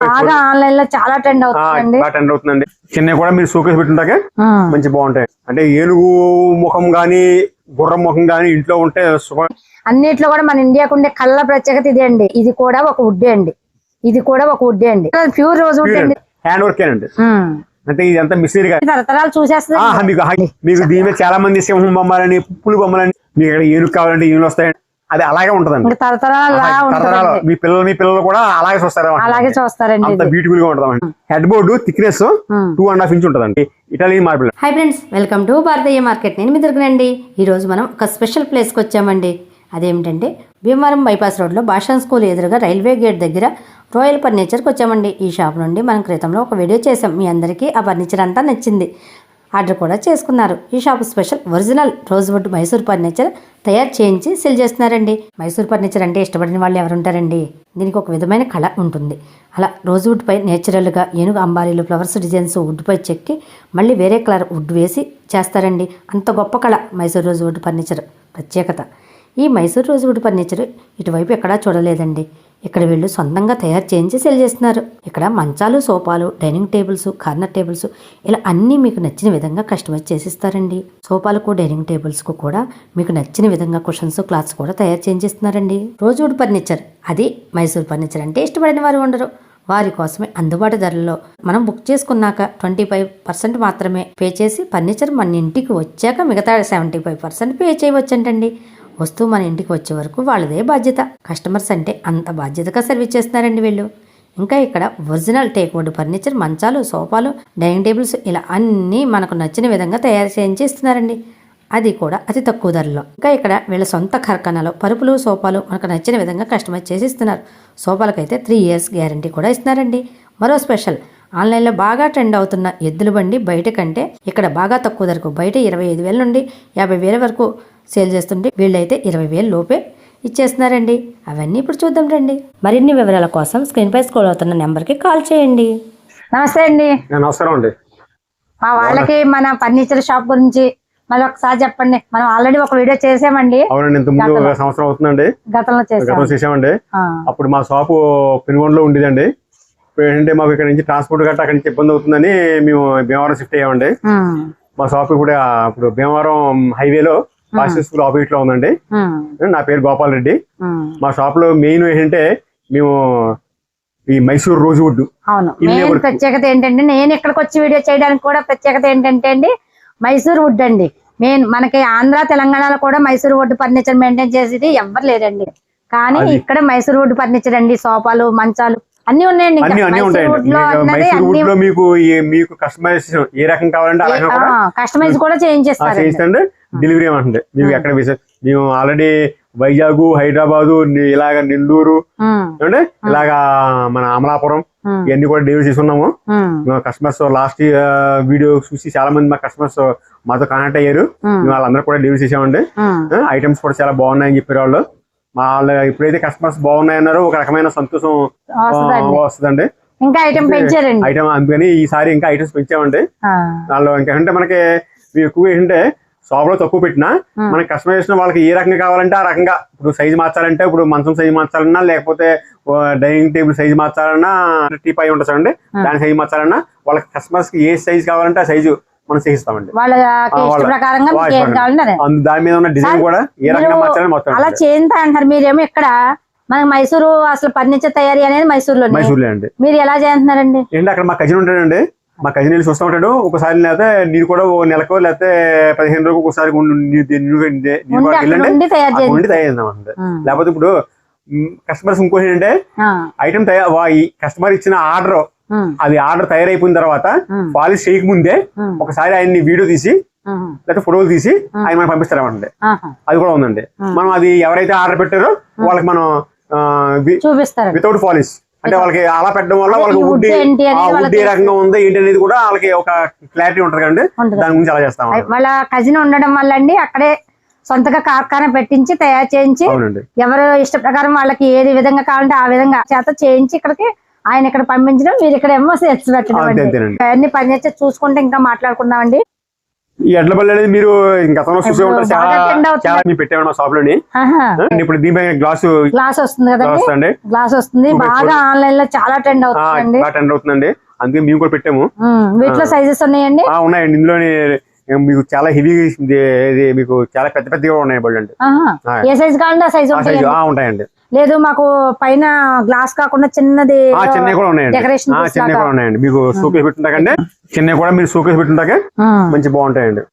బాగా ఆన్లైన్లో చాలా ట్రెండ్ అవుతుందండి. బాగా టెండర్ అవుతుందండి. చిన్న కూడా మీరు సూకేసి పెట్టుంటాకే. మంచి బాగుంటాయి. అంటే ఏనుగు ముఖం గాని గుర్రం ముఖం గాని ఇంట్లో ఉంటే అన్నిట్లో కూడా మన ఇండియాకు ఉండే కళ్ళ ప్రత్యేకత ఇదే అండి. ఇది కూడా ఒక వుడ్డే అండి. ఇది కూడా ఒక వుడ్డే అండి. ప్యూర్ రోజు వుడ్ అండి. హ్యాండ్ వర్క్ అండి. అంటే ఇదంతా మిషనరీ గా తరతరాలు చూసేస్తుంది మీకు దీని చాలా మంది సింహం బొమ్మలని పులి బొమ్మలని మీకు ఏనుగు కావాలంటే ఏనుగు వస్తాయి అది అలాగే ఉంటదండి. తరతరాలు మీ పిల్లలు మీ పిల్లలు కూడా అలాగే చూస్తారు అలాగే చూస్తారండి అంత బ్యూటిఫుల్గా ఉంటదండి. Head board thickness. Two and half inch ఉంటదండి. Italian marble hi friends welcome to Bharatiya market నేను మీ దొరికినండి ఈరోజు మనం ఒక స్పెషల్ ప్లేస్కి వచ్చామండి. అదేమిటంటే భీమవరం బైపాస్ రోడ్లో భాషా స్కూల్ ఎదురుగా రైల్వే గేట్ దగ్గర రాయల్ ఫర్నిచర్కి వచ్చామండి. ఈ షాప్ నుండి మనం క్రితంలో ఒక వీడియో చేసాం మీ అందరికీ ఆ ఫర్నిచర్ అంతా నచ్చింది. ఆర్డర్ కూడా చేసుకున్నారు. ఈ shop special original rosewood Mysore furniture తయారు చేయించి సెల్ చేస్తున్నారండి. మైసూర్ ఫర్నిచర్ అంటే ఇష్టపడిన వాళ్ళు ఎవరుంటారండి దీనికి ఒక విధమైన కళ ఉంటుంది. అలా రోజ్వుడ్ పై నేచురల్గా ఏనుగు అంబారీలు ఫ్లవర్స్ డిజైన్స్ వుడ్పై చెక్కి మళ్ళీ వేరే కలర్ వుడ్ వేసి చేస్తారండి. అంత గొప్ప కళ మైసూర్ రోజ్వుడ్ ఫర్నిచర్ ప్రత్యేకత. ఈ మైసూర్ రోజ్వుడ్ ఫర్నిచర్ ఇటువైపు ఎక్కడా చూడలేదండి. ఇక్కడ వీళ్ళు సొంతంగా తయారు చేయించి సెల్ చేస్తున్నారు. ఇక్కడ మంచాలు సోఫాలు డైనింగ్ టేబుల్స్ కార్నర్ టేబుల్స్ ఇలా అన్నీ మీకు నచ్చిన విధంగా కస్టమైజ్ చేసిస్తారండి. సోఫాలకు డైనింగ్ టేబుల్స్కు కూడా మీకు నచ్చిన విధంగా కుషన్స్ క్లాత్స్ కూడా తయారు చేయించిస్తున్నారండి. Rosewood furniture. అది మైసూర్ ఫర్నిచర్ అంటే ఇష్టపడిన వారు ఉండరు. వారి కోసమే అందుబాటు ధరల్లో మనం బుక్ చేసుకున్నాక ట్వంటీ ఫైవ్ పర్సెంట్ మాత్రమే పే చేసి ఫర్నిచర్ మన ఇంటికి వచ్చాక మిగతా సెవెంటీ ఫైవ్ పర్సెంట్ పే చేయవచ్చంటండి. వస్తువు మన ఇంటికి వచ్చే వరకు వాళ్ళదే బాధ్యత. కస్టమర్స్ అంటే అంత బాధ్యతగా సర్వీస్ చేస్తున్నారండి వీళ్ళు. ఇంకా ఇక్కడ ఒరిజినల్ టేక్వుడ్ ఫర్నిచర్ మంచాలు సోఫాలు డైనింగ్ టేబుల్స్ ఇలా అన్నీ మనకు నచ్చిన విధంగా తయారు చేయించి ఇస్తున్నారండి అది కూడా అతి తక్కువ ధరలో. ఇంకా ఇక్కడ వీళ్ళ సొంత కార్ఖానాలో పరుపులు సోఫాలు మనకు నచ్చిన విధంగా కస్టమైజ్ చేసి ఇస్తున్నారు సోఫాలకైతే త్రీ ఇయర్స్ గ్యారంటీ కూడా ఇస్తున్నారండి. మరో స్పెషల్ ఆన్లైన్లో బాగా ట్రెండ్ అవుతున్న ఎద్దుల బండి బయట కంటే ఇక్కడ బాగా తక్కువ ధరకు బయట ఇరవై ఐదు వేల నుండి యాభై వేల వరకు సేల్ చేస్తుంటే వీళ్ళైతే ఇరవై వేలు లోపే ఇచ్చేస్తున్నారండి. అవన్నీ ఇప్పుడు చూద్దాం రండి. మరిన్ని వివరాల కోసం స్క్రీన్ పై స్క్రోల్ అవుతున్న నెంబర్కి కాల్ చేయండి. నమస్తే అండి. నమస్కారం అండి. మా వాళ్ళకి మన ఫర్నిచర్ షాప్ గురించి మళ్ళీ ఒకసారి చెప్పండి. మనం ఆల్రెడీ ఒక వీడియో చేసామండి. అవునండి ఇంత ముందు సంవత్సరం అవుతుందండి. గతంలో చేసాం. గతం చేసామండి. అప్పుడు మా షాపు పెనుగొండలో ఉండేదండి. ఏంటంటే మాకు ఇక్కడ నుంచి ట్రాన్స్పోర్ట్ గట్రా అక్కడి నుంచి ఇబ్బంది అవుతుందని మేము భీమవరం షిఫ్ట్ అయ్యామండి. మా షాప్ ఇప్పుడు ఆ, ఇప్పుడు భీమవరం హైవేలో పాస్టర్ స్కూల్ ఆపోజిట్లో ఉందండి. నా పేరు గోపాల్ రెడ్డి. మా షాప్లో మెయిన్ ఏంటంటే మేము ఈ మైసూర్ రోజు వుడ్ అవును మెయిన్. ప్రత్యేకత ఏంటంటే నేను ఇక్కడికి వచ్చి వీడియో చేయడానికి కూడా ప్రత్యేకత ఏంటంటే అండి మైసూర్ వుడ్ అండి. మెయిన్ మనకి ఆంధ్ర తెలంగాణలో కూడా మైసూర్ వుడ్ ఫర్నిచర్ మెయింటైన్ చేసేది ఎవ్వరు లేరండి. కానీ ఇక్కడ మైసూర్ వుడ్ ఫర్నిచర్ అండి సోఫాలు మంచాలు అన్ని ఉన్నాయండి మీకు మీకు కస్టమైజేషన్ ఏ రకం కావాలంటే కస్టమైజ్ కూడా చేయించేస్తారండి. చేయిస్తండి. డెలివరీ ఏమంటుంది మీకు ఎక్కడ మేము ఆల్రెడీ వైజాగ్ హైదరాబాదు ఇలాగ నెల్లూరు ఏమంటే ఇలాగా మన అమలాపురం ఇవన్నీ కూడా డెలివరీ చేసుకున్నాము. కస్టమర్స్ లాస్ట్ వీడియో చూసి చాలా మంది మా కస్టమర్స్ మాతో కాంటాక్ట్ అయ్యారు. మేము వాళ్ళందరూ కూడా డెలివరీ చేసామండి. ఐటమ్స్ కూడా చాలా బాగున్నాయని చెప్పారు వాళ్ళు. వాళ్ళు ఎప్పుడైతే కస్టమర్స్ బాగున్నాయన్నారో ఒక రకమైన సంతోషం వస్తుందండి. ఇంకా ఐటమ్ పెంచారండి. ఐటమ్ అందుకని ఈసారి ఇంకా ఐటమ్స్ పెంచామండి. దానిలో ఇంకా అంటే మనకి ఎక్కువ ఏంటంటే షాప్లో తక్కువ పెట్టినా. మనకి కస్టమైజేషన్ వాళ్ళకి ఏ రకంగా కావాలంటే ఆ రకంగా. ఇప్పుడు సైజ్ మార్చాలంటే ఇప్పుడు మంచం సైజ్ మార్చాలన్నా లేకపోతే డైనింగ్ టేబుల్ సైజ్ మార్చాలన్నా టీ పై ఉంటుంది. దాని సైజ్ మార్చాలన్నా వాళ్ళకి కస్టమర్స్కి ఏ సైజ్ కావాలంటే ఆ సైజు మనం చేయిస్తామండి దాని మీద ఉన్న డిజైన్ కూడా ఏ రకంగా మీరు మార్చాలని మొత్తం అలా చేయంత అంటారు. మీరేమో ఇక్కడ మనకి మైసూరు అసలు ఫర్నిచర్ తయారీ అనేది మైసూరులో మైసూర్లే అండి. మీరు ఎలా చేస్తున్నారండి? ఏంటి అక్కడ మా కజిన్ ఉంటాడండి. మా కజిన్ వెళ్ళి చూస్తూ ఉంటాడు. ఒకసారి లేకపోతే నేను కూడా ఓ నెలకో లేకపోతే పదిహేను రోజులకు ఒకసారి వెళ్ళండి. తయారు చేద్దాం లేకపోతే ఇప్పుడు కస్టమర్స్ ఇంకోటి ఏంటంటే ఐటమ్ తయారు కస్టమర్ ఇచ్చిన ఆర్డర్ అది ఆర్డర్ తయారైపోయిన తర్వాత పాలిష్ చేయక ముందే ఉమ్, ఒకసారి ఆయన్ని వీడియో తీసి లేకపోతే ఫోటోలు తీసి ఆయన మనకు పంపిస్తారమండి అది కూడా ఉందండి. మనం అది ఎవరైతే ఆర్డర్ పెట్టారో వాళ్ళకి మనం వితౌట్ పాలిష్ అంటే వాళ్ళకి అలా పెట్టడం వల్ల వాళ్ళకి wood వుడ్ ఏ రకంగా ఉంది ఏంటి అనేది కూడా వాళ్ళకి ఒక క్లారిటీ ఉంటుంది కదండి. దాని గురించి అలా చేస్తాం వాళ్ళ కజిన్ ఉండడం వల్ల అండి అక్కడే సొంతగా కార్ఖానా పెట్టించి తయారు చేయించి ఎవరు ఇష్ట ప్రకారం వాళ్ళకి ఏది విధంగా కావాలంటే ఆ విధంగా చేత చేయించి ఇక్కడికి ఆయన ఇక్కడ పంపించడం మీరు ఇక్కడ ఏమో సెట్స్ పెట్టడం అండి. అవన్నీ పనిచేసి చూసుకుంటే ఇంకా మాట్లాడుకుందామండి. ఈ ఎడ్ల బల్లి అనేది మీరు గతంలో చూసే ఉంటారు. చాలా అవుతుంది. చాలా మా షాప్లోని. ఇప్పుడు దీనిపై గ్లాసు గ్లాస్ వస్తుంది కదండి. వస్తుందండి. గ్లాస్ వస్తుంది. బాగా ఆన్లైన్లో చాలా ట్రెండ్ అవుతుందండి. బాగా టెండర్ అవుతుందండి. అందుకే మేము కూడా పెట్టాము. వీటిలో సైజెస్ ఉన్నాయండి? ఉన్నాయండి. ఇందులోని మీకు చాలా హెవీ ఇది మీకు చాలా పెద్ద పెద్దగా ఉన్నాయి బళ్ళు అండి. ఏ సైజ్ కావాలంటే ఆ సైజ్ ఉంటాయండి. లేదు మాకు పైన గ్లాస్ కాకుండా చిన్నది చిన్నవి కూడా ఉన్నాయండి. డెకరేషన్ చిన్నవి కూడా ఉన్నాయండి. మీకు సూకేసి పెట్టుంటాకండి చిన్నవి కూడా మీరు సూకేసి పెట్టుంటాకే మంచి బాగుంటాయండి.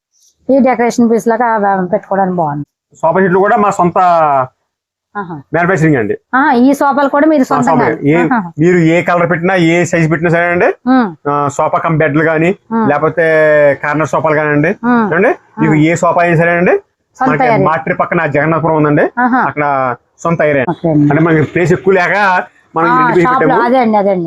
ఈ డెకరేషన్ పీస్ లాగా పెట్టుకోవడానికి బాగుంది. సోఫా సెట్లు కూడా మా సొంత. మ్యానుఫాక్చరింగ్ అండి. ఈ సోఫాలు కూడా మీరు. మీరు ఏ కలర్ పెట్టినా ఏ సైజ్ పెట్టినా సరే అండి. సోఫా కమ్ బెడ్లు కానీ లేకపోతే కార్నర్ సోఫాలు కానివ్వండి. ఉమ్. చూడండి మీకు ఏ సోఫా అయినా సరే అండి. మాట్రి పక్కన జగన్నాథపురం ఉందండి. అక్కడ సొంత ఏరియా అండి. అంటే మనకి ప్లేస్ ఎక్కువ లేక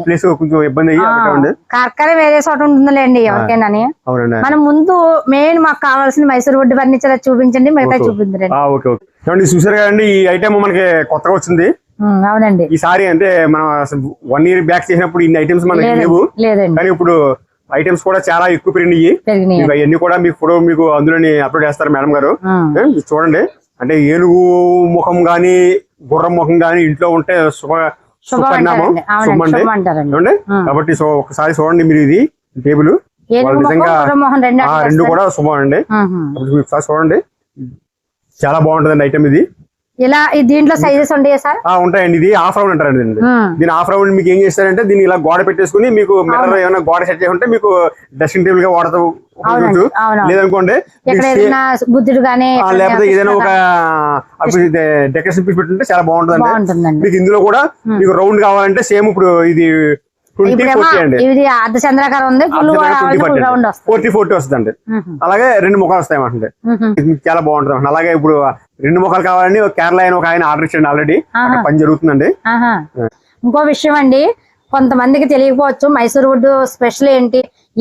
ప్లేస్ కొంచెం ఇబ్బంది అయ్యి కార్కర వేరే చోట ఉంటుందిలేండి ఎవరికైనా అవునండి. మనం ముందు మెయిన్ మాకు కావాల్సిన మైసూర్ వుడ్ ఫర్నిచర్ చూపించండి మిగతా. చూపించండి. చూసారు కదండి ఈ ఐటమ్ మనకి కొత్తగా వచ్చింది. అవునండి. ఈసారి అంటే మనం వన్ ఇయర్ బ్యాక్ చేసినప్పుడు ఇన్ని ఐటమ్స్ మనకి లేవు. లేదండి. కానీ ఇప్పుడు ఐటమ్స్ కూడా చాలా ఎక్కువ పెరిగినాయి. అవన్నీ కూడా మీకు ఫోటో మీకు అందులోని అప్లోడ్ చేస్తారు మేడం గారు. చూడండి. అంటే ఏనుగు ముఖం గాని గుర్రం ముఖం గాని ఇంట్లో ఉంటే శుభం సుపరిణామం ఉమ్. కాబట్టి సో ఒకసారి చూడండి మీరు ఇది టేబుల్. నిజంగా రెండు. కూడా శుభం అండి. ఒకసారి చూడండి. చాలా బాగుంటుందండి ఐటమ్ ఇది. ఇలా దీంట్లో సైజెస్ ఉంటాయా సార్? ఉంటాయండి. ఇది ఆఫ్ రౌండ్ అంటారండి దీని ఆఫ్ రౌండ్ మీకు ఏం చేస్తారంటే దీన్ని ఇలా గోడ పెట్టేసుకుని మీకు మిర్రర్ ఏమైనా గోడ సెట్ చేసి ఉంటే మీకు డ్రెస్సింగ్ టేబుల్గా వాడతాం లేదనుకోండి బుద్ధుడు లేకపోతే ఏదైనా ఒక డెకరేషన్ పీస్ పెట్టుంటే చాలా బాగుంటుందండి. మీకు ఇందులో కూడా మీకు రౌండ్ కావాలంటే సేమ్ ఇప్పుడు ఇది ఇది అర్ధ చంద్రాకారం ఉంది ఫోర్టీ ఫోర్టీ వస్తుందండి. ఉహు, అలాగే రెండు ముఖాలు వస్తాయి మీకు చాలా బాగుంటుంది. అలాగే ఇప్పుడు రెండు ముఖాలు కావాలని ఒక కేరళ ఆయన ఒక ఆయన ఆర్డర్ ఇచ్చాడు ఆల్రెడీ. పని జరుగుతుందండి. ఇంకో విషయం అండి కొంతమందికి తెలియకపోవచ్చు మైసూర్ వుడ్ స్పెషల్ ఏంటి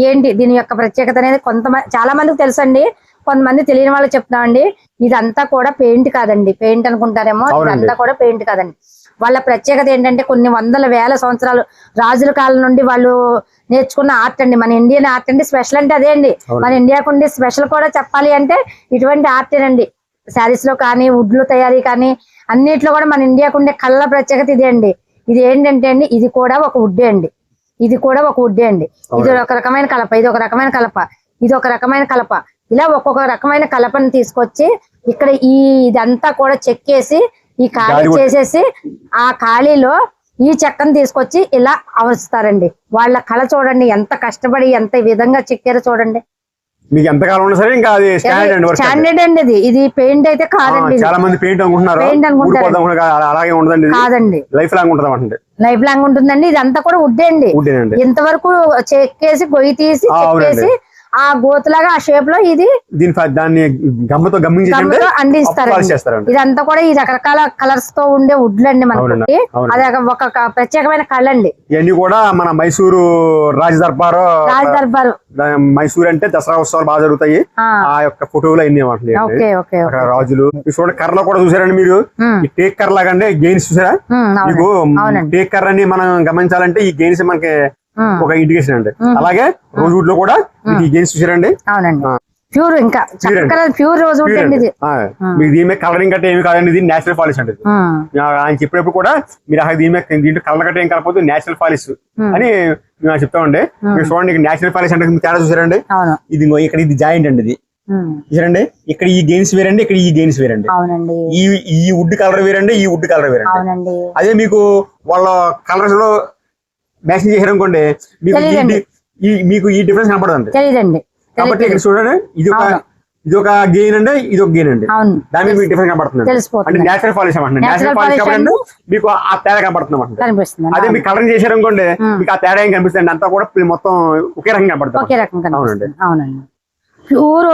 ఏంటి దీని యొక్క ప్రత్యేకత అనేది కొంతమంది చాలా మందికి తెలుసండి. కొంతమంది తెలియని వాళ్ళు చెప్తామండి ఇదంతా కూడా పెయింట్ కాదండి. పెయింట్ అనుకుంటారేమో. ఇదంతా కూడా పెయింట్ కాదండి. వాళ్ళ ప్రత్యేకత ఏంటంటే కొన్ని వందల వేల సంవత్సరాలు రాజుల కాలం నుండి వాళ్ళు నేర్చుకున్న ఆర్ట్ అండి. మన ఇండియన్ ఆర్ట్ అండి. స్పెషల్ అంటే అదే అండి. మన ఇండియాకు ఉండే స్పెషల్ కూడా చెప్పాలి అంటే ఇటువంటి ఆర్ట్ అండి శారీస్లో కానీ వుడ్లో తయారీ కానీ అన్నిట్లో కూడా మన ఇండియాకు ఉండే కళ్ళ ప్రత్యేకత ఇదే అండి. ఇది ఏంటంటే అండి ఇది కూడా ఒక వుడ్డే అండి. ఇది కూడా ఒక వుడ్డే అండి. ఇది ఒక రకమైన కలప ఇది ఒక రకమైన కలప ఇది ఒక రకమైన కలప. ఇలా ఒక్కొక్క రకమైన కలపని తీసుకొచ్చి ఇక్కడ ఈ ఇదంతా కూడా చెక్కేసి ఈ ఖాళీ చేసేసి ఆ ఖాళీలో ఈ చెక్కను తీసుకొచ్చి ఇలా అవరుస్తారండి. వాళ్ళ కళ చూడండి ఎంత కష్టపడి ఎంత విధంగా చెక్కారో చూడండి. మీకు ఎంతకాలం ఉన్నా సరే ఇంకా అది స్టాండర్డ్ అండి ఇది. ఇది పెయింట్ అయితే కాదండి. చాలా మంది పెయింట్ అనుకుంటున్నారు. Paint అనుకుంటారు. అలాగే ఉండదండి కాదండి. లైఫ్ లాంగ్ ఉంటుంది లైఫ్ లాంగ్ ఉంటుందండి. ఇదంతా కూడా వుడ్డే అండి. ఇంతవరకు చెక్కేసి గొయ్యి తీసి. చెక్కేసి ఆ గోతులాగా ఆ షేప్లో ఇది దీని దాన్ని గమ్మతో గమ్మించి చేస్తారండి. ఇదంతా కూడా ఈ రకరకాల కలర్స్తో ఉండే వుడ్లు అండి మనకి. అది ఒక- ప్రత్యేకమైన కళ అండి. ఇవన్నీ కూడా మన మైసూరు రాజ దర్బారు రాజ్ దర్బారు మైసూర్ అంటే దసరా ఉత్సవాలు బాగా జరుగుతాయి. ఆ, యొక్క ఫోటోలు అన్ని రాజులు. చూడండి కర్రలో కూడా చూసారండి మీరు? ఈ టేక్ కర్ర లాగండి గెయిన్స్ చూసారా? ఉమ్, మీకు టేక్ కర్రని మనం గమనించాలంటే ఈ గెయిన్స్ మనకి ఒక ఇండికేషన్ అండి. అలాగే రోజువుడ్లో కూడా గెయిన్స్ చూసారండి. అవునండి. ప్యూర్ ఇంకా ప్యూర్ రోజు మీకు దీని మీద కలరింగ్ గట్ట ఏమి కాదండి. ఇది నేచురల్ పాలిష్ అండి ఆయన చెప్పేటప్పుడు కూడా మీరు అసలు దీని మీద దీంట్లో కలర్ గట్ట ఏం కలపదు నేచురల్ పాలిష్. అని మేము చెప్తామండి. మీరు చూడండి నేచురల్ పాలిష్ అంటే తేడా చూసారండి. ఇది ఇంకో ఇక్కడ ఇది జాయింట్ అండి ఇది. చూసారండి? ఇక్కడ ఈ గెయిన్స్ వేరండి ఇక్కడ ఈ గెయిన్స్ వేరండి. ఈ ఈ వుడ్ కలర్ వేరండి ఈ వుడ్ కలర్ వేరండి. అదే మీకు వాళ్ళ కలర్స్లో మ్యాచింగ్ చేశారనుకోండి మీకు ఈ మీకు ఈ డిఫరెన్స్ కనపడదండి. తెలీదండి. కాబట్టి ఇక్కడ. చూడండి ఇది ఒక అవును. ఇది ఒక గెయిన్ అండి ఇది ఒక గెయిన్ అండి. అవును. దాని మీద మీకు డిఫరెన్స్ కనపడుతుంది. అంటే నేచురల్ పాలిష్ అన్నమాట Natural నేచురల్ పాలిష్ polish కాబట్టి మీకు ఆ తేడా కనపడుతుంది అన్నమాట. కనిపిస్తుంది. అదే మీకు కలరింగ్ చేశారనుకోండి. మీకు ఆ తేడా ఏం కనిపిస్తుంది అంతా కూడా మొత్తం ఒకే రకంగా కనపడుతుంది. ఒకే రకం అవునండి. కనిపిస్తుంది. అవునండి. ప్యూర్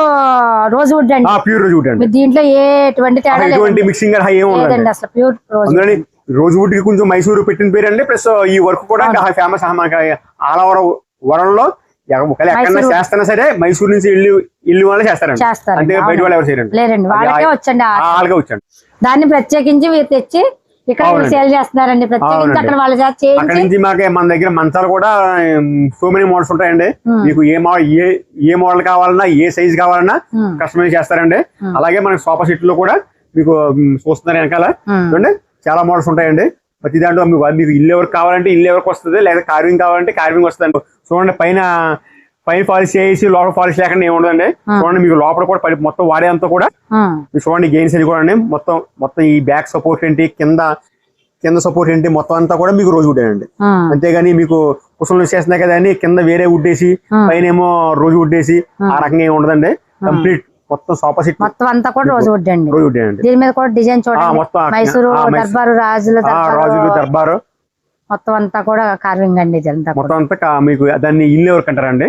రోజు వుడ్ అండి. ప్యూర్ రోజు వుడ్ అండి. మీరు దీంట్లో ఏ ఎటువంటి తేడా అసలు ఎటువంటి లేదండి. మిక్సింగ్ హై ఏమి లేదండి అసలు ప్యూర్ రోజు అందులోని రోజు వుడ్కి కొంచెం మైసూరు పెట్టిన పేరు అండి ప్లస్ ఈ వర్క్ కూడా ఫేమస్ మనకి ఆల్ ఓవర్ వరల్డ్లో ఒకవేళ. చేస్తున్నా సరే మైసూరు నుంచి ఇల్లు ఇల్లు వాళ్ళే చేస్తారండి అంతే బయట. వాళ్ళు ఎవరు చేయరండి వాళ్ళకే వచ్చండి వాళ్ళకే దాన్ని ప్రత్యేకించి మీరు తెచ్చి ఇక్కడ అవునండి. సేల్ చేస్తున్నారండి ప్రత్యేకించి అవునండి. అక్కడ వాళ్ళ నుంచి మాకు మన దగ్గర మంచాలు కూడా సో మెనీ మోడల్స్ ఉంటాయండి. మీకు ఏ మోడల్ ఏ ఏ మోడల్ కావాలన్నా ఏ సైజ్ కావాలన్నా. కస్టమైజ్ చేస్తారండి. అలాగే మనకి సోఫా సెట్లో కూడా మీకు చూస్తున్నారు వెనకాల. చూడండి చాలా మోడల్స్ ఉంటాయండి ప్రతి దాంట్లో మీకు మీకు ఇల్లు ఎవరికి కావాలంటే ఇల్లు ఎవరికి వస్తుంది లేదా కార్వింగ్ కావాలంటే కార్వింగ్ వస్తుంది చూడండి పైన పైన పాలిష్ చేసి లోపల పాలిష్ లేకుండా ఏమి ఉండదండి. చూడండి మీకు లోపల కూడా పడి మొత్తం వాడేంతా కూడా ఉమ్. మీరు చూడండి గెయిన్స్ అది కూడా అండి మొత్తం మొత్తం ఈ బ్యాక్ సపోర్ట్ ఏంటి కింద కింద సపోర్ట్ ఏంటి మొత్తం అంతా కూడా మీకు రోజు వుడ్ అండి ఉమ్. అంతేగాని మీకు కుసలు చేస్తున్నాయి కదా అని కింద వేరే వుడ్ ఉమ్. పైన ఏమో రోజు వుడ్ వేసి ఆ రకంగా ఏమి ఉండదండి కంప్లీట్ మొత్తం సోఫా సెట్ మొత్తం అంతా కూడా రోజు వుడ్ అండి అండి దీని మీద కూడా డిజైన్ చూడండి. మైసూరు. దర్బారు రాజుల రాజులు దర్బారు. మొత్తం అంతా కూడా కార్వింగ్ అండి ఇదంతా మొత్తం అంతా మీకు దాన్ని ఇల్లు ఎవరికి అంటారండి.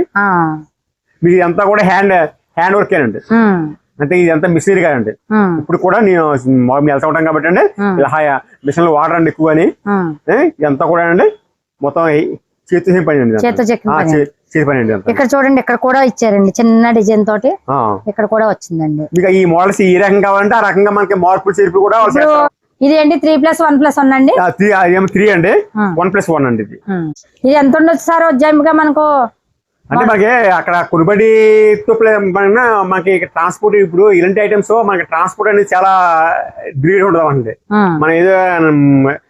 మీకు ఇదంతా కూడా హ్యాండ్ హ్యాండ్ వర్కేనండి ఉమ్. అంటే ఇదంతా మిషనరీ కాదండి. ఇప్పుడు కూడా నేను వెళ్తా ఉంటాం కాబట్టి అండి. ఇలా మిషన్ వాటర్ అండి ఎక్కువ అని ఇదంతా కూడా అండి. మొత్తం చేతి పని అండి అండి. ఇక్కడ చూడండి ఇక్కడ కూడా ఇచ్చారండి చిన్న డిజైన్ తోటి. ఇక్కడ కూడా వచ్చిందండి మీకు ఈ మోడల్స్ ఈ రకం కావాలంటే ఆ రకంగా మనకి మార్పులు చేర్పులు కూడా. ఇది ఏంటి three plus one plus one అండి త్రీ అండి. వన్ ప్లస్ వన్ అండి ఇది. ఇది ఎంత ఉండొచ్చు సార్ ఉజ్జాయింపుగా మనకు అంటే మనకి అక్కడ మన మనకి ట్రాన్స్పోర్ట్ ఇప్పుడు ఇలాంటి ఐటమ్స్ మనకి ట్రాన్స్పోర్ట్ అనేది చాలా డిగ్రీ ఉండదు అండి. మన ఏదో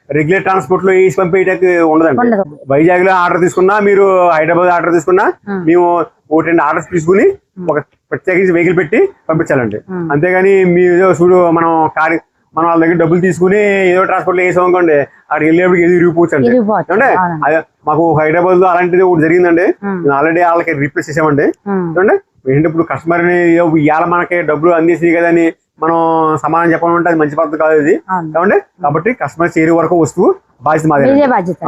రెగ్యులర్ ట్రాన్స్పోర్ట్లో వేసి పంపేయడానికి ఉండదండి ఉండదు వైజాగ్లో ఆర్డర్ తీసుకున్నా మీరు హైదరాబాద్ ఆర్డర్ తీసుకున్నా. మేము ఒకటి రెండు ఆర్డర్స్ తీసుకుని ఒక ప్రత్యేకించి వెహికల్ పెట్టి పంపించాలండి. అంతేగాని మీరు ఏదో చూడు మనం కార్ మనం వాళ్ళ దగ్గర డబ్బులు తీసుకుని ఏదో ట్రాన్స్పోర్ట్లో వేసాం అనుకోండి అక్కడికి వెళ్ళేప్పటికి ఏది ఇరిగిపోవచ్చు అండి ఇరిగిపోవచ్చు. ఏమండి? అవునండి. అదే మాకు హైదరాబాద్లో అలాంటిది ఒకటి జరిగిందండి ఆల్రెడీ వాళ్ళకి రిప్లేస్ చేసామండి. చూడండి ఏంటి ఇప్పుడు కస్టమర్ని ఇవాళ మనకి డబ్బులు అందేసి కదని మనం సమాధానం చెప్పడం అంటే అది మంచి పద్ధతి కాదు ఇది. ఏమండి? కాబట్టి కస్టమర్ చేరే వరకు వస్తువు బాధ్యత మాదే.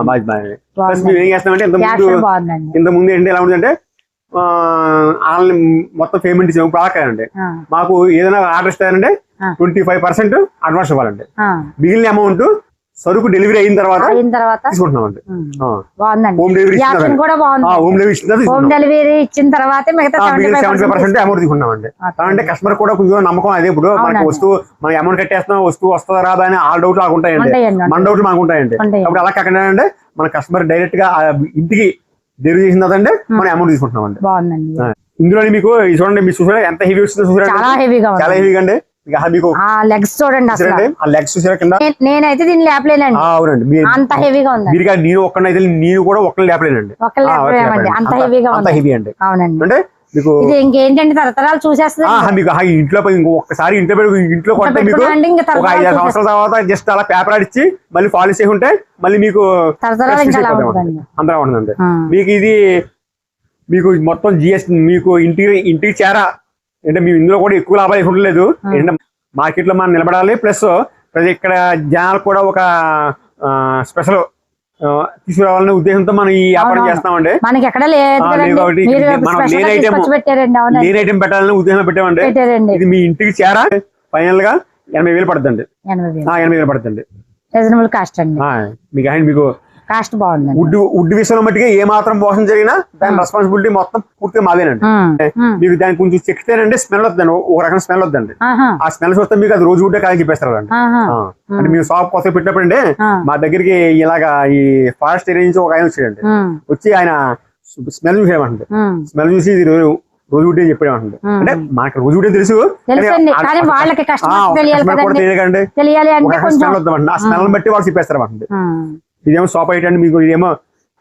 బాధ్యత. ప్లస్. మేము ఏం చేస్తామంటే ఇంత ముందు ఇంత ముందు ఏంటి ఎలా ఉందంటే ఆన్లైన్ మొత్తం పేమెంట్ ఇచ్చాము అలా కాదండి ఆ, మాకు ఏదైనా ఆర్డర్ ఇస్తారంటే. ట్వంటీ ఫైవ్ పర్సెంట్ అడ్వాన్స్ ఇవ్వాలండి. మిగిలిన అమౌంట్ సరుకు డెలివరీ అయిన తర్వాత అయిన తర్వాత తీసుకుంటున్నామండి. బాగుందండి. హోమ్ డెలివరీ ఈ ఆప్షన్ ఇస్తున్నారు కూడా బాగుంది. హోమ్ డెలివరీ ఇస్తున్నారు హోమ్ తీసుకుంటున్నాం. డెలివరీ ఇచ్చిన తర్వాత మిగతా సెవెంటీ పర్సెంట్ అమౌంట్ తీసుకున్నామండి. అంటే కస్టమర్ కూడా కొంచెం నమ్మకం అదే ఇప్పుడు. మనకి. వస్తువు మన అమౌంట్ కట్టేస్తున్నాం వస్తువు వస్తుందా రాదా అని ఆ డౌట్లు మాకు ఉంటాయండి. ఉంటాయండి, మన మాకు ఉంటాయండి. అప్పుడు అలా కాకుండా అంటే మన కస్టమర్ డైరెక్ట్గా ఇంటికి డెలివరీ చేసిన తర్వాత మనం అమౌంట్ తీసుకుంటున్నామండి. బాగుందండి. ఆ. ఇందులో మీకు చూడండి మీరు చూసారా? ఎంత హెవీ వస్తుందో చాలా చూసారా హెవీగా చాలా ఉంది. హెవీగా అండి. లెగ్స్ చూడండి నేనైతే దీన్ని లేపలేనండి. అవునండి. అంత హెవీగా ఉందండి. మీరు నేను కూడా ఒక్కని లేపలేనండి. లేపలేమండి. అంత హెవీగా అంత ఉంది. హెవీ అండి. అవునండి. అంటే మీకు ఇది ఇంకేంటండి? తరతరాలు చూసేస్తుంది మీకు ఇంట్లో ఒక్కసారి ఇంట్లో ఇంట్లో కొడితే మీకు. ఒక ఐదు సంవత్సరాల తర్వాత జస్ట్ అలా పేపర్ ఆడిచ్చి మళ్ళీ పాలిష్ చేసి ఉంటే మళ్ళీ మీకు అందరూ ఉంటుందండి. మీకు ఇది మీకు మొత్తం జిఎస్టీ మీకు ఇంటికి ఇంటికి చేరా? అంటే మేము ఇందులో కూడా ఎక్కువ లాభాలు ఉండలేదు. ఏంటంటే మార్కెట్లో మనం నిలబడాలి ప్లస్ ప్రతి ఇక్కడ జనాలు కూడా ఒక స్పెషల్ తీసుకురావాలనే ఉద్దేశంతో మనం ఈ వ్యాపారం. చేస్తామండి. మనకి ఎక్కడ లేదు లేదు లేని ఐటమ్ పెట్టాలని ఉద్దేశం పెట్టామండి. ఇది మీ ఇంటికి చేరా? ఫైనల్గా ఎనభై వేలు. పడుతుంది ఎనభై వేలు పడుతుంది రీజనబుల్ కాస్ట్ అండి. మీకు ఆయన మీకు కాస్ట్ బాగుందండి. వుడ్ వుడ్ విషయంలో మట్టిగా ఏ మాత్రం మోసం జరిగినా దాని రెస్పాన్సిబిలిటీ మొత్తం పూర్తిగా మాదేనండి. మీకు దానికి కొంచెం చెక్కితేనండి స్మెల్ వద్దండి. ఒక రకం స్మెల్ వద్దండి. ఆ స్మెల్ చూస్తే మీకు అది రోజు వుడ్డే కాదని చెప్పేస్తారు అంటే మేము షాప్ కొత్త పెట్టినప్పుడు అండి మా దగ్గరికి ఇలాగా ఈ ఫారెస్ట్ ఏరియా నుంచి ఒక ఆయన వచ్చాడండి. వచ్చి ఆయన స్మెల్ చూసేయమండి ఉమ్. స్మెల్ చూసి ఇది రోజు చెప్పేయమండి మ్మ్. అంటే మనకు రోజు వుడ్డే తెలుసు. తెలియాలి ఆ స్మెల్ బట్టి వాళ్ళు చెప్పేస్తారు ఇదేమో షాప్ ఐటమ్ మీకు ఇదేమో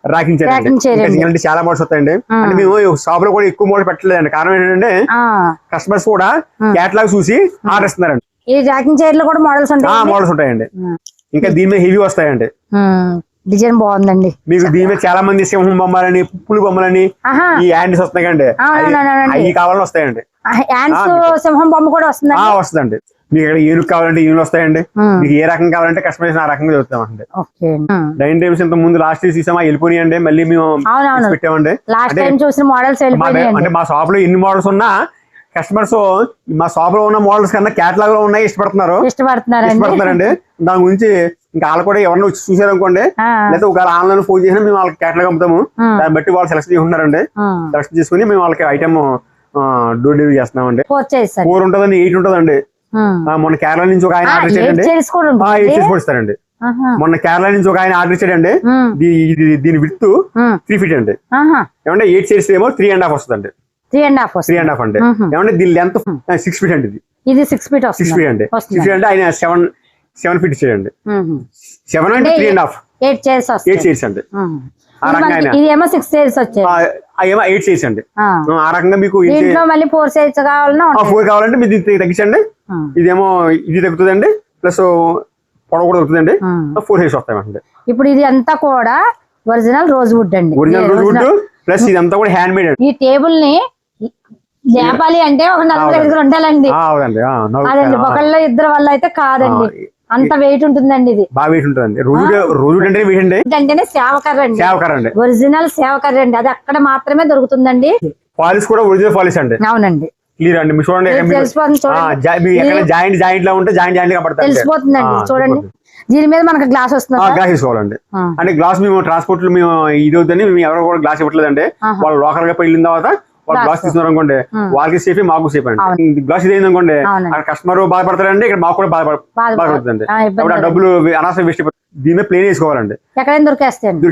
రాకింగ్ చేయండి చాలా మోడల్స్ వస్తాయండి. అంటే మేము షాప్లో కూడా ఎక్కువ మోడల్ పెట్టలేదండి. కారణం ఏంటంటే కస్టమర్స్ కూడా. క్యాటలాగ్ చూసి ఆర్డర్ ఇస్తున్నారండి ఈ జాకింగ్ చైర్లో కూడా మోడల్స్ ఆ ఉంటాయి మోడల్స్ ఉంటాయండి. ఇంకా దీని మీద హెవీ వస్తాయండి. డిజైన్ బాగుందండి. మీకు దీని మీద చాలా మంది సింహం బొమ్మలని పుప్పులు బొమ్మలని ఈ హ్యాండ్స్ అవునవునండి. అవి కావాలని వస్తాయండి. సింహం బొమ్మ కూడా వస్తుందండి? వస్తుందండి. మీకు ఇక్కడ ఏనుగు కావాలంటే ఏనుగు వస్తాయండి? మీకు ఏ రకం కావాలంటే కస్టమైజేషన్ ఆ రకంగా చెప్తామండి ఓకే. ఉమ్. డైనింగ్ టేబుల్స్ ఇంత ముందు లాస్ట్ చూసామా? వెళ్ళిపోయినాయండి. మళ్ళీ మేము పెట్టామండి. లాస్ట్ అంటే టైం చూసిన మోడల్స్ మా వెళ్ళిపోయినాయండి. అంటే మా షాప్లో ఎన్ని మోడల్స్ ఉన్నా కస్టమర్స్ మా షాప్లో ఉన్న మోడల్స్ కన్నా క్యాటలాగ్లో ఉన్నాయి ఇష్టపడుతున్నారు. ఇష్టపడుతున్నారండి. దాని గురించి ఇంకా వాళ్ళు కూడా ఎవరైనా వచ్చి చూసారనుకోండి ఆ, లేదా ఒకవేళ ఆన్లైన్ ఫోన్ చేసినా మేము వాళ్ళకి క్యాటలాగ్ అమ్ముతాము. దాన్ని బట్టి వాళ్ళు సెలెక్ట్ చేసుకుంటారండి. సెలెక్ట్ చేసుకుని మేము వాళ్ళకి ఐటమ్ డోర్ డెలివరీ చేస్తున్నామండి. ఫోర్ ఉంటుందండి ఎయిట్ ఉంటుందండి. మొన్న కేరళ నుంచి ఒక ఆయన ఆర్డర్ చేయండి ఇస్తారండి. మొన్న కేరళ నుంచి ఒక ఆయన ఆర్డర్ ఇచ్చాడండి. దీని విత్ త్రీ ఫీట్ అండి. ఏమంటే ఎయిట్ సైడ్స్ ఏమో త్రీ అండ్ హాఫ్ వస్తుందండి. త్రీ అండ్ హాఫ్ త్రీ వస్తుంది అండ్ హాఫ్ అండి. ఏమంటే దీని లెంత్ సిక్స్ ఫీట్ అండి ఇది. ఇది సిక్స్ ఫీట్ సిక్స్ ఫీట్ అండి. వస్తుంది. సిక్స్ ఫీట్ అంటే ఆయన సెవెన్ సెవెన్ ఫీట్ ఇచ్చాడండి. సెవెన్ అంటే three and half. Eight chairs eight chairs అండి. సిక్స్ చైర్స్ వచ్చాయి. ఏమో ఎయిట్ అండి. ఆ. రకంగా మీకు మళ్ళీ ఫోర్ చైర్స్ కావాలన్నా ఫోర్ కావాలంటే మీరు తగ్గించండి. ఇదేమో ఇది తగ్గుతుందండి. ప్లస్ పొడవు కూడా తగ్గుతుందండి. ఫోర్ హెయిర్స్ వస్తాయండి ఇప్పుడు ఇది అంతా కూడా ఒరిజినల్ రోజ్ వుడ్ అండి. ఒరిజినల్ ఇది రోజ్ వుడ్. ప్లస్ ఇదంతా కూడా హ్యాండ్ మేడ్ అండి. ఈ టేబుల్ని లేపాలి అంటే ఒక నలుగురు ఐదుగురు ఉండాలండి. అదండి ఒకళ్ళ ఇద్దరు వల్ల అయితే కాదండి అంత వెయిట్ ఉంటుందండి ఇది. బాగా వెయిట్ ఉంటుందండి. రోజు రోజు అంటే అంటేనే సేవకర్ర అండి. సేవకర్ అండి. ఒరిజినల్ సేవకర్ర అండి. అది అక్కడ మాత్రమే దొరుకుతుందండి. పాలిస్ కూడా ఒరిజినల్ పాలిస్ అండి. అవునండి. క్లియర్ అండి. మీరు చూడండి జాయింట్ జాయింట్ లా ఉంటే జాయింట్ జాయింట్ కనబడతాయి తెలిసిపోతుందండి. చూడండి. దీని మీద మనకు గ్లాస్ వస్తుంది? గ్లాస్ తీసుకోవాలండి. అంటే గ్లాస్ మేము ట్రాన్స్పోర్ట్ మేము ఇది వద్దని మేము ఎవరు కూడా గ్లాస్ ఇవ్వట్లేదండి. వాళ్ళు లోకల్గా వెళ్ళిన తర్వాత వాళ్ళు. గ్లాస్ తీసుకున్నారు అనుకోండి వాళ్ళకి సేఫ్ మాకు సేఫ్ అండి. గ్లాస్ ఇది అనుకోండి కస్టమర్ బాధపడతారండి ఇక్కడ మాకు కూడా బాధపడ బాధపడ- బాధపడుతుంది డబ్బులు అనవసరం వేస్ట్ దీని మీద ప్లేన్ వేసుకోవాలండి ఎక్కడైనా దొరికేస్తాయండి.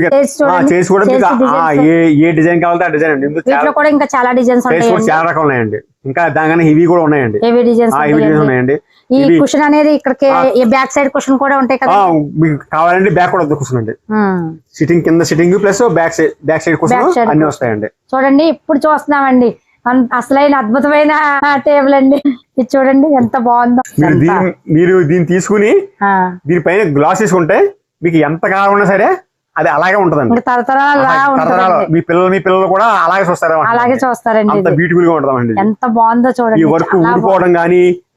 చేసి కూడా. ఏ ఏ డిజైన్ కావాలంటే ఆ డిజైన్ అండి. వీటిలో కూడా ఇంకా చాలా డిజైన్స్ చాలా రకాలు ఉన్నాయండి. ఇంకా దానికన్నా హెవీ కూడా ఉన్నాయండి. హెవీ డిజైన్స్ హెవీ ఉన్నాయండి. ఈ కుషన్ అనేది ఇక్కడికి బ్యాక్ సైడ్ కుషన్ కూడా ఉంటాయి కదా మీకు కావాలంటే బ్యాక్ కూడా కూర్చుందండి ఉమ్. సిట్టింగ్ కింద sitting plus back side back side side అన్ని. వస్తాయండి. చూడండి ఇప్పుడు చూస్తున్నామండి. అసలైన అద్భుతమైన టేబుల్ అండి ఇది చూడండి ఎంత బాగుందో మీరు దీన్ని తీసుకుని. దీనిపైన గ్లాస్ వేసుకుంటే మీకు ఎంత కావాలన్నా సరే అది అలాగే ఉంటదండి తరతరాలు మీ పిల్లలు మీ పిల్లలు కూడా అలాగే చూస్తారు అలాగే చూస్తారండి అంత. బ్యూటిఫుల్గా ఉంటదండి. ఎంత బాగుందో ఈ చూడండి వర్క్ చాలా ఊడిపోవడం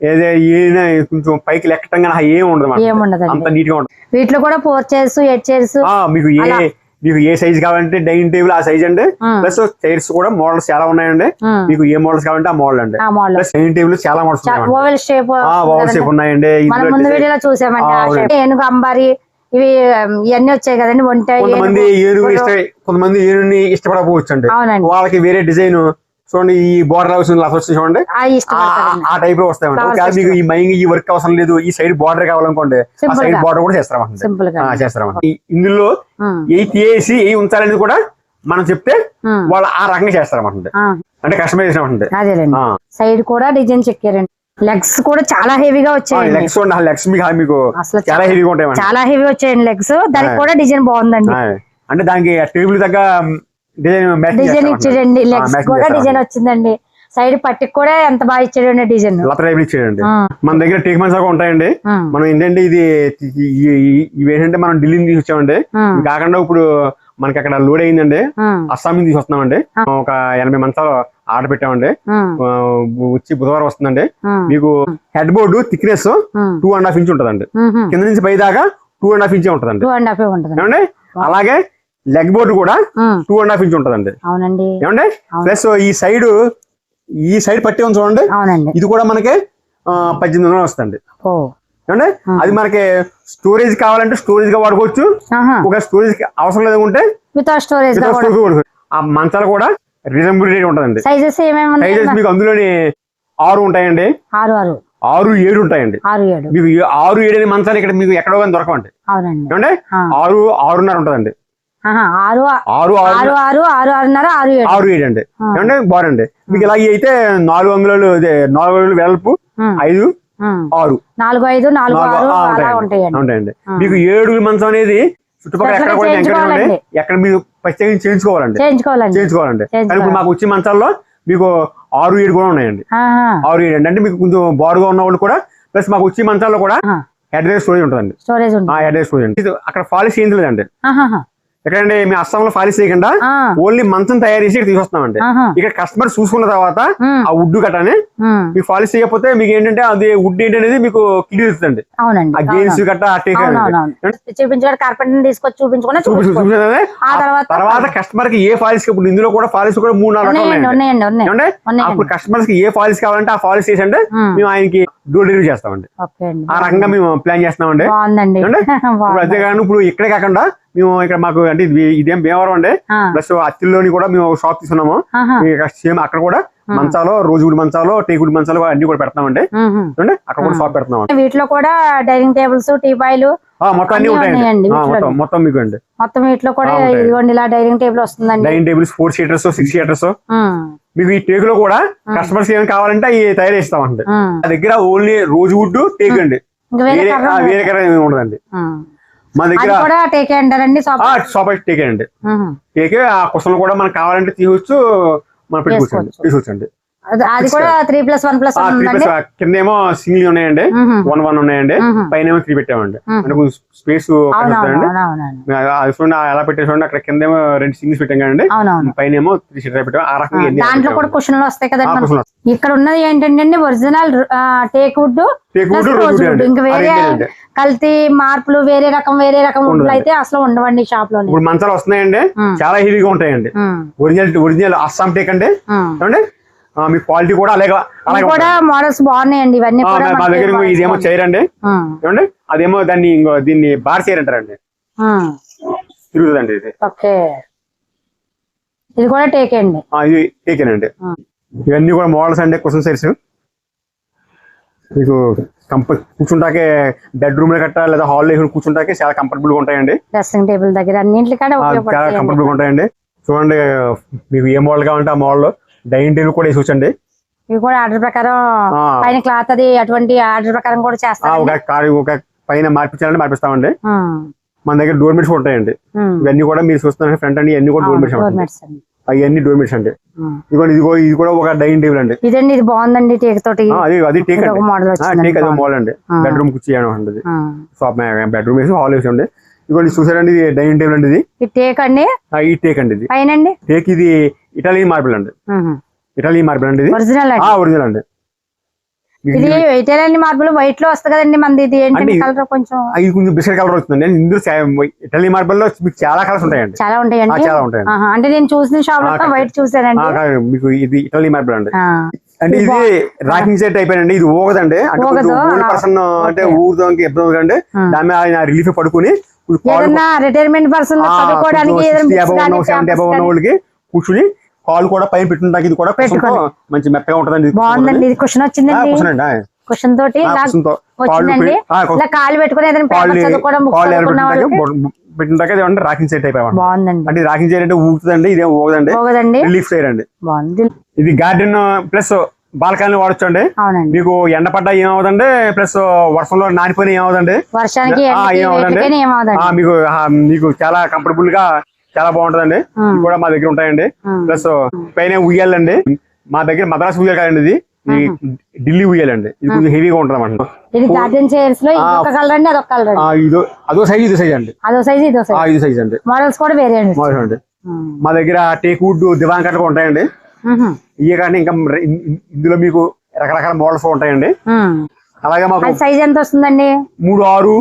ఏదే ఏదైనా కొంచెం పైకి లెక్కటం కానీ ఏం ఉండదు. ఏముండదండి. అంత నీట్గా ఉంటుంది. వీటిలో కూడా ఫోర్ చైర్స్ ఎయిట్ చైర్స్ మీకు ఏ. మీకు ఏ సైజ్ కావాలంటే డైనింగ్ టేబుల్ ఆ సైజ్ అండి. ప్లస్ చైర్స్ కూడా మోడల్స్ చాలా ఉన్నాయండి. మీకు ఏ మోడల్స్ కావాలంటే ఆ మోడల్ అండి. ప్లస్ డైనింగ్ టేబుల్ చాలా models oval shape over shape ఉన్నాయండి. ముందు వీడియోలో చూసామండి. ఏనుగు అంబారి ఇవి ఇవన్నీ వచ్చాయి కదండి. వంట కొంతమంది ఏనుగు కొంతమంది ఏనుగుని ఇష్టపడకపోవచ్చు అండి వాళ్ళకి వేరే డిజైన్ చూడండి ఈ బోర్డర్ హౌస్ వస్తుంది చూడండి. ఆ టైప్లో మీకు ఈ మైంగ్ ఈ వర్క్ అవసరం లేదు. ఈ సైడ్ బార్డర్ కావాలనుకోండి ఆ సైడ్. బార్డర్ కూడా చేస్తారన్నమాట ఈ- ఇందులో ఏ తీసి ఏ ఉంచాలనేది కూడా మనం చెప్తే వాళ్ళు ఆ రకంగా చేస్తారన్నమాట అంటే కస్టమైజేషన్ ఉంటుంది సైడ్ కూడా డిజైన్ చెక్కారండి లెగ్స్ కూడా చాలా హెవీగా వచ్చాయండి. లెగ్స్ మీకు అసలు చాలా హెవీగా ఉంటాయి చాలా హెవీ వచ్చాయండి లెగ్స్ దానికి. కూడా డిజైన్ బాగుందండి. అంటే దానికి టేబుల్ దగ్గర డిజైన్ డిజైన్ ఇచ్చాడండి లెగ్స్ కూడా డిజైన్ వచ్చిందండి. సైడ్ పట్టికి కూడా ఎంత బాగా ఇచ్చాడండి డిజైన్. ఇచ్చాడండి. మన దగ్గర టేక్ మన్స్ కూడా ఉంటాయండి. మనం ఏంటంటే ఇది ఈ- ఈ- ఈ- ఇవి ఏంటంటే మనం ఢిల్లీ నుంచి వచ్చామండి కాకుండా ఇప్పుడు మనకి అక్కడ లోడ్ అయిందండి అస్సాం నుంచి తీసుకొస్తున్నామండి. ఒక ఎనభై మంచాలు ఆర్డర్ పెట్టామండి. వచ్చి బుధవారం వస్తుందండి. మీకు head board thickness. Two and half inch ఉంటదండి. కింద నుంచి పై దాకా టూ అండ్ హాఫ్ ఇంచ్ ఉంటదండి. అలాగే లెగ్ బోర్డు కూడా టూ అండ్ హాఫ్ ఇంచ్ ఉంటదండి. అవునండి. ఏమండి? ప్లస్ ఈ సైడ్ ఈ సైడ్ పట్టి ఉంది చూడండి. అవునండి. ఇది కూడా మనకి పద్దెనిమిది వందలు వస్తుంది. ఓ. ఏమండి? అది మనకి స్టోరేజ్ కావాలంటే స్టోరేజ్గా వాడుకోవచ్చు. ఒక స్టోరేజ్ అవసరం లేదు ఉంటే స్టోరేజ్. ఆ మంచాలు కూడా రీజనబుల్ రేట్ ఉంటదండి సైజెస్ మీకు అందులోని ఆరు ఉంటాయండి. ఆరు ఆరు. ఆరు ఏడు ఉంటాయండి. ఆరు ఏడు. మీకు ఆరు ఏడు అనే మంచాలు ఇక్కడ మీకు ఎక్కడో కానీ దొరకవండి. అవునండి. ఏమంటే. ఆరు ఆరున్నర ఉంటదండి. ఆరు ఆరు ఆరు ఆరు ఆరు ఆరు ఆరున్నర ఆరు ఏడు. ఆరు ఏడు అండి. ఏమంటే బాగుండి మీకు ఇలాగ అయితే నాలుగు వందలు నాలుగు వందలు వెడల్పు? ఐదు. ఆరు. నాలుగు ఐదు నాలుగు ఆరు ఉంటాయండి. మీకు ఏడు మంచం అనేది చుట్టుపక్కల ఎక్కడ ఎక్కడ కూడా చేయించుకోవాలండి? ఎక్కడ మీరు ప్రత్యేకించి చేయించుకోవాలండి. చేయించుకోవాలండి. ఇప్పుడు మాకు వచ్చే మంచాల్లో మీకు ఆరు ఏడు కూడా ఉన్నాయండి. ఆరు ఏడు. అంటే మీకు కొంచెం బారుగా ఉన్న వాళ్ళు కూడా ప్లస్ మాకు వచ్చే మంచాల్లో కూడా. హెడ్ స్టోరేజ్ ఉంటుందండి. స్టోరేజ్ హెడ్ స్టోరేజ్ అక్కడ పాలిష్ ఏం లేదండి ఆహాహా, ఎక్కడండి? మీ అస్సాంలో పాలిష్ చేయకుండా ఓన్లీ మంచం తయారు చేసి ఇక్కడ తీసుకొస్తామండి ఇక్కడ కస్టమర్ చూసుకున్న తర్వాత ఆ వుడ్ కట్టని ఉమ్, మీకు పాలిష్ చేయకపోతే మీకు ఏంటంటే అది వుడ్ ఏంటనేది మీకు క్లియర్ ఇస్తుంది ఆ గట్ట కార్పెంటర్ తీసుకొచ్చి ఆ తర్వాత కస్టమర్కి ఏ ఫాలిస్ ఇప్పుడు ఇందులో కూడా ఫాలిస్ కూడా మూడు నాలుగు అప్పుడు కస్టమర్స్కి ఏ ఫాలిస్ కావాలంటే ఆ ఫాలిస్ చేసండి మేము ఆయనకి డోర్ డెలివరీ చేస్తామండి. ఆ రకంగా మేము ప్లాన్ చేస్తున్నామండి. అంతేగాని ఇప్పుడు ఇక్కడే కాకుండా మేము ఇక్కడ మాకు అంటే ఇది- భీమవరం అండి. ప్లస్ అత్తిల్లోని కూడా మేము షాప్ తీసుకున్నాము. సేమ్ అక్కడ కూడా మంచాలు రోజుగుడి మంచాలు టేకుడి మంచాలు అన్ని కూడా పెడతామండి. చూడండి అక్కడ కూడా షాప్ పెడుతున్నాం వీటిలో కూడా డైనింగ్ టేబుల్స్ టీపాయిలు మొత్తం అన్ని ఉంటాయండి. మొత్తం మొత్తం మీకు అండి. మొత్తం వీటిలో కూడా. ఇదిగోండి ఇలా డైనింగ్ టేబుల్ వస్తుందండి. Dining tables four seaters six seaters. మీకు ఈ టేక్లో కూడా కస్టమర్స్ ఏమైనా కావాలంటే అవి తయారు చేస్తామండి మ్మ్. మా దగ్గర ఓన్లీ రోజు వుడ్ టేక్ అండి. వేరే ఏమి ఉండదండి. మా దగ్గర కూడా టేకే అండి. టేక్ ఆ కుసలు కూడా మనకు కావాలంటే తీయవచ్చు మనం పెట్టుకోవచ్చండి చేసుకోవచ్చు. తీసుకోవచ్చండి. అది- కూడా త్రీ ప్లస్ వన్ ప్లస్ కింద ఏమో సింగిల్ ఉన్నాయండి. వన్ వన్ ఉన్నాయండి. పైన ఏమో త్రీ పెట్టామండి. అంటే కొంచెం స్పేస్ ఎలా పెట్టే చూడండి అక్కడ కింద ఏమో రెండు సింగిల్స్ పెట్టాం కదండి. పైన ఏమో త్రీ సీటర్ పెట్టాం. ఆ రకంగా దాంట్లో కూడా కుషన్లు వస్తాయి కదండి ఇక్కడ ఉన్నది ఏంటంటే ఒరిజినల్ టేక్ వుడ్ ఇంకా వేరే. కల్తీ మార్పులు వేరే రకం వేరే రకం వుడ్లు. అయితే అసలు ఉండవండి షాప్ ఇప్పుడు మంచాలు వస్తున్నాయండి. చాలా హెవీగా ఉంటాయండి. ఒరిజినల్ ఒరిజినల్ అస్సాం టేక్ అండి. మీ క్వాలిటీ కూడా అలాగే కూడా మోడల్స్ బాగున్నాయండి ఇవన్నీ మా దగ్గర ఇంకో ఇదేమో. చైర్ అండి. ఏమండి? అదేమో దాన్ని ఇంకో దీన్ని బార్ చైర్ అంటారండి. తిరుగుతుందండి ఇది. ఓకే. ఇది కూడా టేక్ అండి. ఇది టేకేనండి. ఇవన్నీ కూడా మోడల్స్ అండి క్వశ్చన్ సైడ్స్ మీకు కూర్చుంటాకే బెడ్రూమ్లో కట్ట లేదా హాల్లో కూర్చుంటాకే చాలా కంఫర్టబుల్గా ఉంటాయండి. డ్రెస్సింగ్ టేబుల్ దగ్గర చాలా కంఫర్టబుల్గా ఉంటాయండి. చూడండి మీకు ఏ మోడల్ కావాలంటే ఆ మోడల్ డైనింగ్ టేబుల్ కూడా వేసుకోవచ్చండి ఇవి కూడా ఆర్డర్ ప్రకారం. పైన క్లాత్ అది అటువంటి ఆర్డర్ ప్రకారం కూడా ఆ, చేస్తారు ఒక పైన మార్పించాలంటే మార్పిస్తామండి. మన దగ్గర డోర్ మెట్స్ ఉంటాయండి. ఇవన్నీ కూడా మీరు చూస్తున్నారు ఫ్రంట్ అండి ఇవన్నీ కూడా డోర్ మెట్స్ అండి. అవన్నీ డోర్ మెట్స్ అండి. ఇదిగోండి ఇదిగో ఇది కూడా ఒక డైనింగ్ టేబుల్ అండి. ఇదండి ఇది బాగుందండి టేక్ తోటి. అది అది టేక్ అండి. మోడల్ టేక్ అది మోడల్ అండి. బెడ్రూమ్ కుర్చీ అండి షాప్ బెడ్రూమ్ వేసి హాల్ వేసి ఉండే ఇదిగోండి చూసారండి ఇది డైనింగ్ టేబుల్ అండి ఇది. టేక్ అండి? ఆ, ఈ టేక్ అండి ఇది. పైన అండి టేక్ ఇది ఇటాలియన్ మార్బుల్ అండి. ఇటాలియన్ మార్బుల్ అండి ఇది. ఒరిజినల్ అండి. ఆ ఒరిజినల్ అండి. మీకు ఇది ఇటాలియన్ మార్బుల్ వైట్లో వస్తుంది కదండి మనది ఇది ఏంటంటే అంటే- కలర్ కొంచెం? ఆ, ఇది కొంచెం బిస్కెట్ కలర్ ఇందులో ఇటాలియన్ మార్బుల్లో మీకు చాలా కలర్స్ ఉంటాయండి. చాలా ఆ, ఉంటాయండి చాలా ఉంటాయండి. అంటే నేను చూసిన షాప్లో వైట్ చూసానండి. మీకు ఇది ఇటాలియన్ మార్బుల్ అండి. అంటే ఇది రాకింగ్ సెట్ అయిపోయిందండి ఇది ఊగదండి. అంటే పర్సన్ అంటే ఊగుదానికి ఇబ్బంది అండి దాని ఆయన రిలీఫ్ పడుకుని రిటైర్మెంట్ పర్సన్ చదువుకోవడానికి కూర్చుని కాలు కూడా పైన పెట్టుకుంటాకి ఇది కూడా మంచి మెత్తగా ఉంటదండి బాగుందండి. ఇది క్వశ్చన్ వచ్చిందండి. క్వశ్చన్ తోటి వచ్చిందండి. ఇలా కాలు పెట్టుకుని ఏదైనా పేపర్ చదువుకోవడం అంటే రాకింగ్ సెట్ అయిపోయామండి బాగుందండి. అంటే రాకింగ్ సెట్ అంటే ఊగుతుందండి ఇదే ఊగదండి. పోగదండి రిలీఫ్ చేయర్ అండి. బాగుంది. ఇది గార్డెన్ ప్లస్ బాల్కనీ వాడచ్చు అండి మీకు ఎండ పడ్డా ఏమవుదండి ప్లస్ వర్షంలో నానిపోయిన ఏమవుదండి వర్షానికి ఏమవుదండి? మీకు చాలా కంఫర్టబుల్గా చాలా బాగుంటదండి. కూడా మా దగ్గర ఉంటాయండి. ప్లస్ పైన ఉయ్యాలండి. మా దగ్గర మద్రాసు ఉయ్యాలి కాదండి ఇది. ఢిల్లీ ఉయ్యాలండి. ఇది కొంచెం హెవీగా ఉంటుంది అన్నమాట ఇది గార్డెన్ చైర్స్లో ఇది ఒక కలర్ అండి అదొక కలర్ ఇదో అదో సైజ్ ఇది సైజ్ అండి. అదో సైజ్ ఇదో ఆ, సైజ్ ఇది సైజ్ అండి. మోడల్స్ కూడా వేరే అండి. మా దగ్గర టేక్ వుడ్ దివాన్ కట్టలు ఉంటాయండి. ఇవే కానీ ఇంకా ఇందులో మీకు రకరకాల మోడల్స్ ఉంటాయండి. అలాగే మాకు సైజ్ ఎంత వస్తుందండి? మూడు ఆరు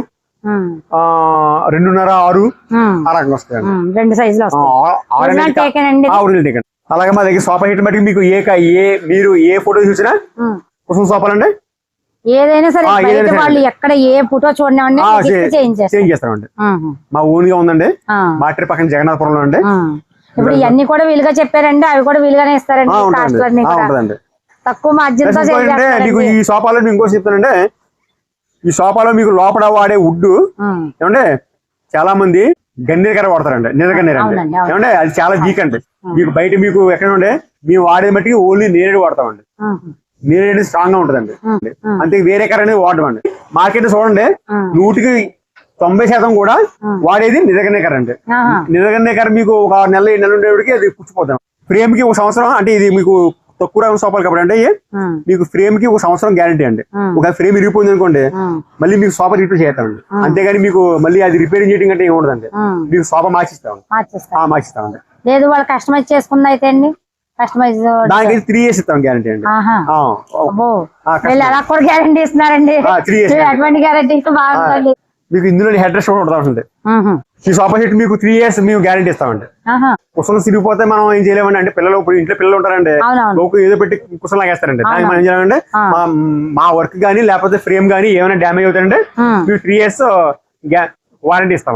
రెండున్నర ఆరు. ఆ రకంగా వస్తాయండి. రెండు సైజులు ఆ, వస్తాయి ఆ- ఆరు ఒరిజినల్ అనేది టేక్ అండి ఆ, ఒరిజినల్ టేక్ అండి అలాగే మా దగ్గర సోఫా హీట్ బట్టి మీకు ఏ ఏ మీరు ఏ ఫోటో చూసినా ఉమ్. కుసం సోఫాలండి ఏదైనా సరే. వాళ్ళు ఎక్కడ ఏ ఫోటో చూడండి చేంజ్ చేస్తామండి. మా ఓన్గా ఉందండి. మాటరి పక్కన జగన్నాథపురంలో అండి. ఇప్పుడు ఇవన్నీ కూడా వీలుగా చెప్పారండి అవి కూడా వీలుగానే ఇస్తారండి తక్కువ మార్జిన్తో ఈ సోఫాలో మీకు ఇంకో చెప్తానంటే ఈ సోఫాలో మీకు లోపల వాడే వుడ్. ఏమంటే చాలా మంది గన్నేరు కర్ర వాడతారండి నిజ గన్నేరు అండి. ఏమంటే అది చాలా వీక్ అండి మీకు బయట మీకు ఎక్కడ ఉండే మేము వాడే మట్టికి ఓన్లీ నేరేడు వాడతామండి. నేరేడు స్ట్రాంగ్గా ఉంటదండి. అంతే వేరే కర్ర అనేది వాడమండి మార్కెట్ చూడండి. నూటికి తొంభై శాతం కూడా వాడేది నిజగన్నే కర్ర అండి. నిజగన్నే కర్ర మీకు ఒక నెలలు ఏడు నెలలు ఉండేవాడికి అది పుచ్చిపోతాం ఫ్రేమ్కి ఒక సంవత్సరం అంటే ఇది మీకు తక్కువ రకం సోపాలు కాబట్టి అంటే. మీకు ఫ్రేమ్కి ఒక సంవత్సరం గ్యారంటీ అండి. ఒక ఫ్రేమ్ ఇరిగిపోయింది అనుకోండి. మళ్ళీ మీకు సోఫా రిపేర్ చేస్తామండి. అంతేగాని మీకు మళ్ళీ అది రిపేరింగ్ చేయడం అంటే ఏమి ఉండదండి ఉమ్. మీకు సోఫా మార్చిస్తామండి. మార్చిస్తామండి. లేదు వాళ్ళు కస్టమైజ్ చేసుకుంది అయితే అండి? కస్టమైజ్ దానికి త్రీ ఇయర్స్ ఇస్తాం గ్యారంటీ అండి. వీళ్ళు అలా కూడా గ్యారంటీ ఇస్తున్నారండి. అటువంటి గ్యారంటీ బాగుందండి. మీకు ఇందులో హెడ్ రెస్ట్ కూడా ఉంటుంది. ఈ సోఫా సెట్ మీకు త్రీ ఇయర్స్ మేము గ్యారంటీ ఇస్తామండి. కుసలు సిరిగిపోతే మనం ఏం చేయలేమండి. అంటే పిల్లలు ఇప్పుడు ఇంట్లో పిల్లలు ఉంటారండి. లోపు ఏదో పెట్టి కుసలు లాగేస్తారండి. దానికి మనం ఏం చేయాలంటే. మా వర్క్ కానీ లేకపోతే ఫ్రేమ్ కానీ ఏమైనా డ్యామేజ్ అవుతాయంటే ఉమ్. మేము త్రీ ఇయర్స్ వారంటీ ఇస్తాం.